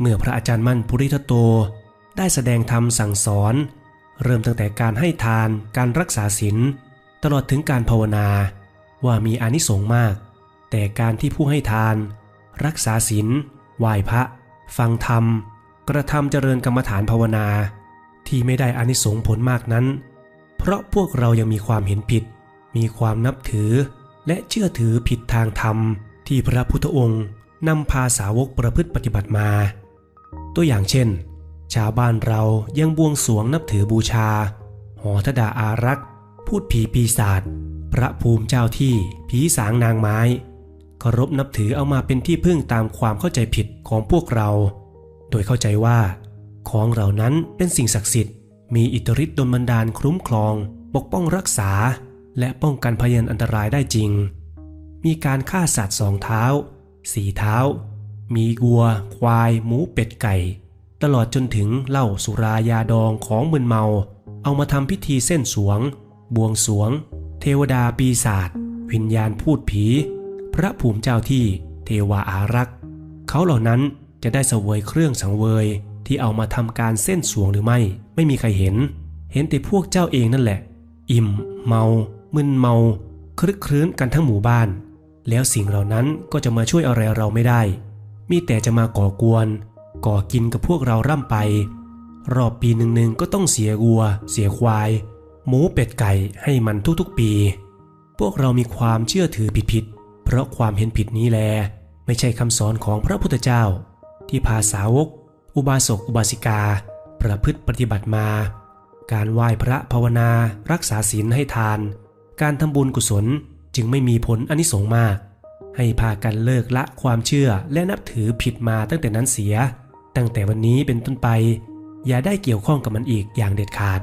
เมื่อพระอาจารย์มั่นปุริทโต ได้แสดงธรรมสั่งสอน เริ่มตั้งแต่การให้ทานการรักษาศีลตลอดถึงการภาวนา ว่ามีอานิสงส์มาก แต่การที่ผู้ให้ทาน รักษาศีลไหว้พระ ฟังธรรม กระทำเจริญกรรมฐานภาวนา ที่ไม่ได้อานิสงส์ผลมากนั้น เพราะพวกเรายังมีความเห็นผิด มีความนับถือ และเชื่อถือผิดทางธรรมที่พระพุทธองค์นำพาสาวกประพฤติปฏิบัติมา ตัวอย่างเช่น ชาวบ้านเรายังบวงสรวงนับถือบูชา หอธดาอารักษ์ พูดผีปีศาจพระภูมิเจ้าที่ผีสางนางไม้เคารพนับถือเอามาเป็นที่พึ่งตามความเข้าใจผิดของพวกเรา โดยเข้าใจว่า ของเหล่านั้นเป็นสิ่งศักดิ์สิทธิ์ มีอิทธิฤทธิ์ดลบันดาลคุ้มครอง ปกป้องรักษา และป้องกันพยันอันตรายได้จริง มีการฆ่าสัตว์สองเท้า สี่เท้า มีวัว ควาย หมูเป็ดไก่ ตลอดจนถึงเหล้าสุรายาดองของมึนเมา เอามาทำพิธีเส้นสวง บวงสวง เทวดาปีศาจวิญญาณพูดผี พระภูมิเจ้าที่เทวาอารักษ์เขาเหล่านั้นจะได้เสวยเครื่องสังเวยที่เอามาทำการเส้นสวงหรือไม่ ไม่มีใครเห็น เห็นแต่พวกเจ้าเองนั่นแหละ อิ่ม เมา มึนเมา คลึกครื้นกันทั้งหมู่บ้าน แล้วสิ่งเหล่านั้นก็จะมาช่วยอะไรเราไม่ได้ มีแต่จะมาก่อกวน ก่อกินกับพวกเราร่ำไป รอบปีหนึ่งๆก็ต้องเสียวัว เสียควาย หมูเป็ดไก่ให้มันทุกๆปี พวกเรามีความเชื่อถือผิดๆเพราะความเห็นผิดนี้แล ไม่ใช่คำสอนของพระพุทธเจ้า ที่พาสาวก อุบาสกอุบาสิกา ประพฤติปฏิบัติมา การไหว้พระภาวนา รักษาศีลให้ทาน การทำบุญกุศลจึงไม่มีผลอนิสงส์มาก ให้พากันเลิกละความเชื่อและนับถือผิดมาตั้งแต่นั้นเสีย ตั้งแต่วันนี้เป็นต้นไป อย่าได้เกี่ยวข้องกับมันอีกอย่างเด็ดขาด